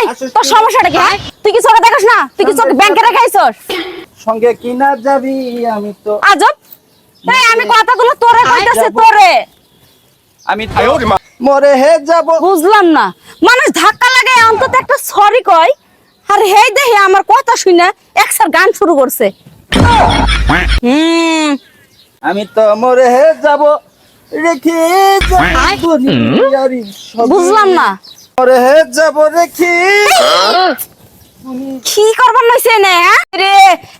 এই তোর সমস্যাটা কি হ্যাঁ? তুই কি চোখে দেখাস না? তুই কি চোখে ব্যাংকে রেখাইছস? সঙ্গে কিনা যাবি আমি তো আজব। এই আমি কথাগুলো তোরে কইতাছি তোরে। আমি মরে হে যাব। বুঝলাম না। মানুষ ধাক্কা লাগে অন্তত একটা সরি কয়। আর হেই দেখে আমার কথা শুনে একসার গান শুরু করছে। হুম। আমি তো মরে হে যাব। রেখে যাব বুঝলাম না। যাব কি করবার নইছে নে হ্যাঁ? রে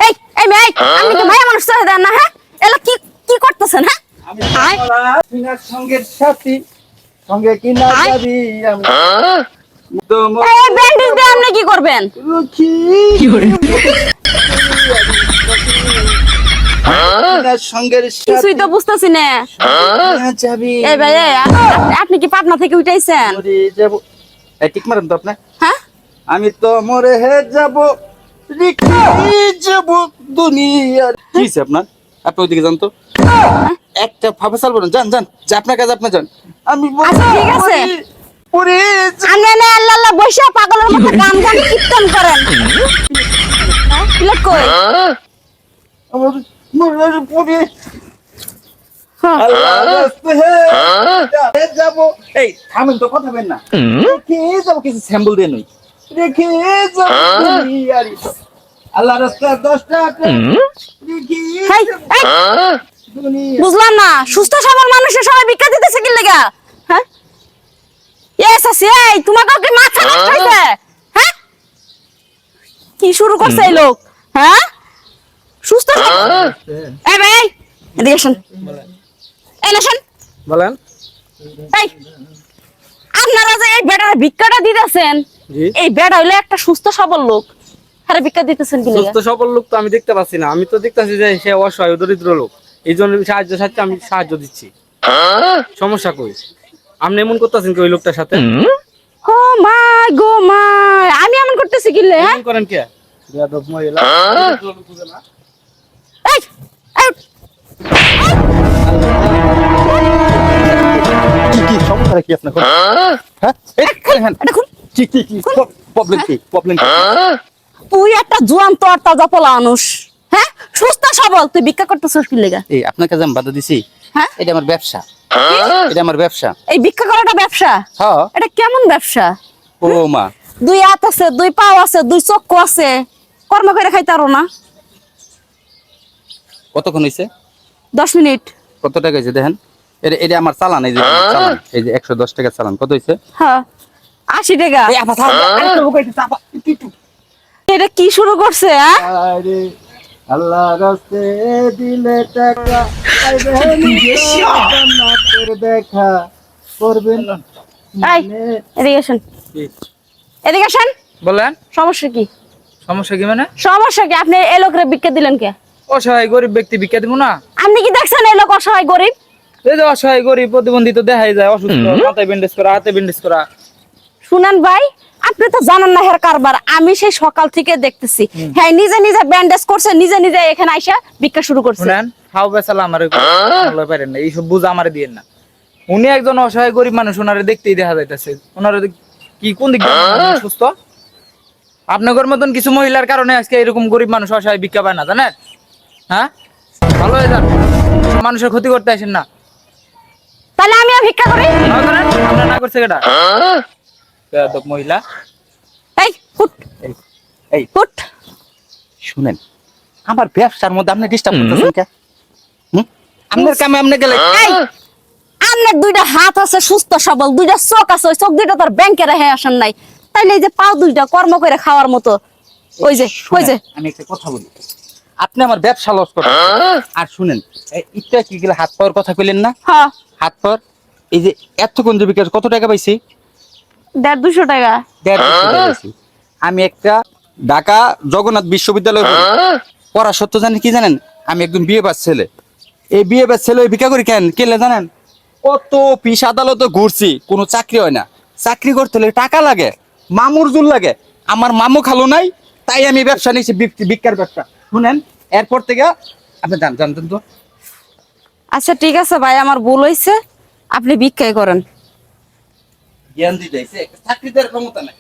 এই এই মেয়ে আমি তো ভাই মানুষ চাই না হ্যাঁ? এলা কি কি করতেছেন হ্যাঁ? আমি কিনার সাথী সঙ্গে কিনা যাবি আমি। এই ব্যান্ডেজ দিয়ে আপনি কি করবেন? রুখি কিছুই তো বুঝতেছি না। এই ভাই আপনি কি পাটনা থেকে উঠাইছেন? মরে এই ঠিক মারেন তো আপনি? হ্যাঁ? আমি তো মরে হে যাব যাব দুনিয়ার কি আপনার? আপনি ওইদিকে যান তো। একটা ফাফা চালবো না যান যান। যে আপনার কাছে আপনি যান। আমি আচ্ছা, ঠিক আছে। পরে আমি না আল্লাহ আল্লাহ বসে পাগলের মতো গান গান কীর্তন করেন। হ্যাঁ? কই? আমার মরার পরে হ্যাঁ। আল্লাহ রাস্তে হে হে যাব। এই থামেন তো কথা বেন না। রেখে যাব কিছু স্যাম্পল দিয়ে নই। রেখে যাব আল্লাহ রাস্তা দশ টাকা রেখে হেই, যাব। এই, দুনিয়া। বুঝলাম না সুস্থ সবল মানুষের সবাই ভিক্ষা দিতেছে কি লেগা? হ্যাঁ? এস আছে এই তোমাকে কি মাথা নষ্ট হ্যাঁ? কি শুরু করছে এই লোক? হ্যাঁ? সুস্থ সবল এই ভাই এদিকে আসেন বলেন। এই আপনারা যে এই বেটার ভিক্ষাটা দিতেছেন এই বেটা হইলে একটা সুস্থ সবল লোক। আরে ভিক্ষা দিতেছেন কি সুস্থ সবল লোক তো আমি দেখতে পাচ্ছি না। আমি তো দেখতেছি যে সে অসহায় দরিদ্র লোক। এই জন্য সাহায্য সাথে আমি সাহায্য দিচ্ছি। সমস্যা কই? আপনি এমন করতেছেন কি ওই লোকটার সাথে? ও মাই গো মাই আমি এমন করতেছি কি লে হ্যাঁ? এমন করেন কে? বেয়াদব মহিলা। এই এই, কি কি সমস্যা কি আপনার? হ্যাঁ? এই হ্যাঁ এটা খুল। কি কি কি? প্রবলেম কি? প্রবলেম তুই একটা জোয়ান তোর তাজা পোলা মানুষ। হ্যাঁ? সুস্থ সবল। তুই ভিক্ষা করতেছিস কি লেগা? এই আপনার কাছে আমি বাধা দিছি হ্যাঁ? এটা আমার ব্যবসা। এটা আমার ব্যবসা। এই ভিক্ষা করাটা ব্যবসা? হ্যাঁ। এটা কেমন ব্যবসা? ও মা। দুই হাত আছে দুই পাও আছে দুই চক্ষু আছে। কর্ম করে খাইতে পারো না। কতক্ষণ হয়েছে দশ মিনিট। কত টাকা হয়েছে দেখেন। এটা এটা আমার চালান এই যে চালান এই যে একশো দশ টাকা চালান। কত হয়েছে হ্যাঁ আশি টাকা। এই আপা চাপা, একটু। এটা কি শুরু করছে হ্যাঁ? আরে আল্লাহ রাস্তে দিলে টাকা দেখা করবেন। এই এদিকে আসেন। বলেন। সমস্যা কি? সমস্যা কি মানে? সমস্যা কি? আপনি এই লোকের দিলেন কে? অসহায় গরিব ব্যক্তি ভিক্ষা দিব না। আপনি কি দেখছেন এই লোক অসহায় গরিব? এই যে অসহায় গরিব প্রতিবন্ধী তো দেখাই যায় অসুস্থ মাথায় ব্যান্ডেজ করা হাতে ব্যান্ডেজ করা। শুনেন ভাই আপনি তো জানেন না হের কারবার আমি সেই সকাল থেকে দেখতেছি। হ্যাঁ নিজে নিজে ব্যান্ডেজ করছে নিজে নিজে এখানে আইসা ভিক্ষা শুরু করছে। শুনেন হাও বেসালা আমার পারেন না এইসব বুঝ আমারে দিয়েন না। উনি একজন অসহায় গরিব মানুষ ওনারে দেখতেই দেখা যাইতেছে। ওনারে কি কোন দিক সুস্থ? আপনাদের মতন কিছু মহিলার কারণে আজকে এরকম গরিব মানুষ অসহায় ভিক্ষা পায় না জানেন? হ্যাঁ? ভালো হয়ে যান। মানুষের ক্ষতি করতে আসেন না। ভিক্ষা করি? না করছে মহিলা। এই ফুট এই, ফুট শুনেন আমার ব্যবসার মধ্যে আপনি ডিস্টার্ব করতেছেন কে? আপনার কামে আপনি গেলে এই আপনার দুইটা হাত আছে সুস্থ সবল দুইটা চোখ আছে ওই চোখ দুইটা তোর ব্যাংকে রেখে আসেন নাই। তাইলে এই যে পাও দুইটা কর্ম করে খাওয়ার মতো। ওই যে ওই যে। আমি একটা কথা বলি। আপনি আমার ব্যবসা লস করেন আর শুনেন এই ইটা কি গেলে হাত পাওয়ার কথা কইলেন না? হ্যাঁ। হাত পাওয়ার? এই যে এতক্ষণ যে বিকাশ কত টাকা পাইছি? দেড় দুশো টাকা। দেড় লক্ষ টাকা পাইছি। আমি একটা ঢাকা জগন্নাথ বিশ্ববিদ্যালয়ে পড়া সত্য জানেন কি জানেন? আমি একজন বিয়ে পাস ছেলে। এই বিয়ে পাস ছেলে ওই ভিক্ষা করি কেন? কেলে জানেন? কত অফিস আদালতে ঘুরছি কোনো চাকরি হয় না। চাকরি করতে হলে টাকা লাগে মামুর জুল লাগে। আমার মামু খালো নাই তাই আমি ব্যবসা নিয়েছি ভিক্ষার ব্যবসা। শুনেন এরপর থেকে আপনি জান জানতেন তো? আচ্ছা ঠিক আছে ভাই আমার ভুল হয়েছে আপনি ভিক্ষাই করেন। জ্ঞান দিতে চাকরি দেওয়ার ক্ষমতা নাই।